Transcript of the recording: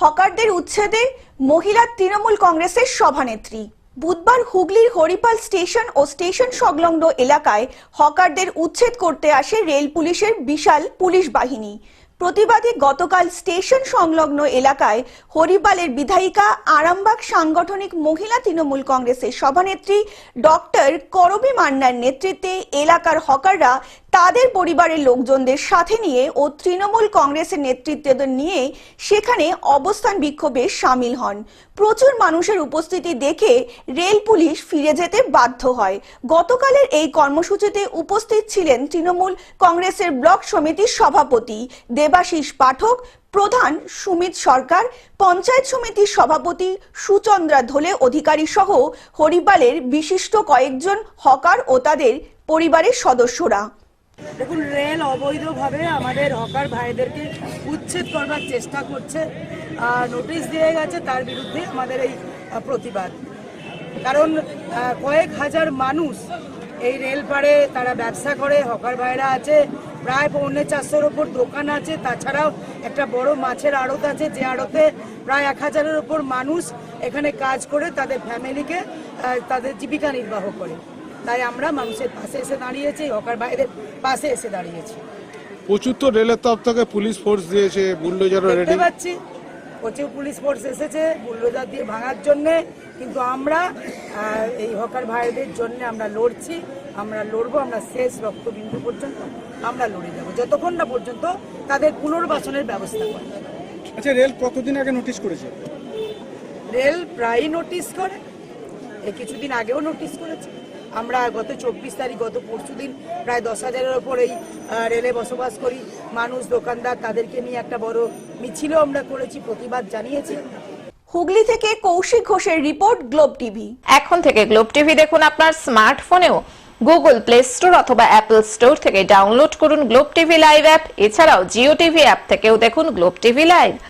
হকারদের উচ্ছেদে মহিলা তৃণমূল কংগ্রেসের সভানেত্রী। বুধবার হুগলির হরিপাল স্টেশন ও স্টেশন সংলগ্ন এলাকায় হকারদের উচ্ছেদ করতে আসে রেল পুলিশের বিশাল পুলিশ বাহিনী। প্রতিবাদে গতকাল স্টেশন সংলগ্ন এলাকায় হরিপালের বিধায়িকা, আরামবাগ সাংগঠনিক মহিলা তৃণমূল কংগ্রেসের সভানেত্রী, ডক্টর করবী মান্নার নেতৃত্বে এলাকার হকাররা তাদের পরিবারের লোকজনদের সাথে নিয়ে ও তৃণমূল কংগ্রেসের নেতৃত্বদের নিয়ে সেখানে অবস্থান বিক্ষোভে সামিল হন। প্রচুর মানুষের উপস্থিতি দেখে রেল পুলিশ ফিরে যেতে বাধ্য হয়। গতকালের এই কর্মসূচিতে উপস্থিত ছিলেন তৃণমূল কংগ্রেসের ব্লক সমিতির সভাপতি দেবাশিস পাঠক, প্রধান সুমিত সরকার, পঞ্চায়েত সমিতির সভাপতি সুচন্দ্রা ধলে অধিকারী সহ হরিপালের বিশিষ্ট কয়েকজন হকার ও তাদের পরিবারের সদস্যরা। দেখুন, রেল অবৈধভাবে আমাদের হকার ভাইদেরকে উচ্ছেদ করবার চেষ্টা করছে, আর নোটিশ দিয়ে গেছে তার বিরুদ্ধে আমাদের এই প্রতিবাদ। কারণ কয়েক হাজার মানুষ এই রেল পাড়ে তারা ব্যবসা করে, হকার ভাইরা আছে, প্রায় পৌনে চারশোর ওপর দোকান আছে, তাছাড়াও একটা বড় মাছের আড়ত আছে, যে আড়তে প্রায় এক হাজারের ওপর মানুষ এখানে কাজ করে, তাদের ফ্যামিলিকে তাদের জীবিকা নির্বাহ করে। তাই আমরা মানুষের পাশে এসে দাঁড়িয়েছি হকার ভাইদের পাশে এসে দাঁড়িয়েছি। প্রচুর তো রেলের তরফ থেকে পুলিশ ফোর্স দিয়েছে বুলডোজারও রেডি দেখতে পাচ্ছি প্রচুর পুলিশ ফোর্স এসেছে বুলডোজার দিয়ে ভাঙার জন্য কিন্তু আমরা আহ, এই হকার ভাইদের জন্য আমরা লড়ছি আমরা লড়বো আমরা শেষ রক্তবিন্দু পর্যন্ত আমরা লড়ে যাব। যতক্ষণ না পর্যন্ত তাদের পুনর্বাসনের ব্যবস্থা করে আচ্ছা রেল কতদিন আগে নোটিশ করেছে? রেল প্রায়ই নোটিশ করে এই কিছুদিন আগেও নোটিশ করেছে। আমরা গত চব্বিশ তারিখ, গত পরশু দিন প্রায় দশ হাজারের ওপর এই রেলে বসবাস করি। মানুষ, দোকানদার, তাদেরকে নিয়ে একটা বড় মিছিলও আমরা করেছি, প্রতিবাদ জানিয়েছি। হুগলি থেকে কৌশিক ঘোষের রিপোর্ট, গ্লোব টিভি। এখন থেকে গ্লোব টিভি দেখুন আপনার স্মার্টফোনেও। গুগল প্লে স্টোর অথবা অ্যাপল স্টোর থেকে ডাউনলোড করুন গ্লোব টিভি লাইভ অ্যাপ। এছাড়াও জিও টিভি অ্যাপ থেকেও দেখুন গ্লোব টিভি লাইভ।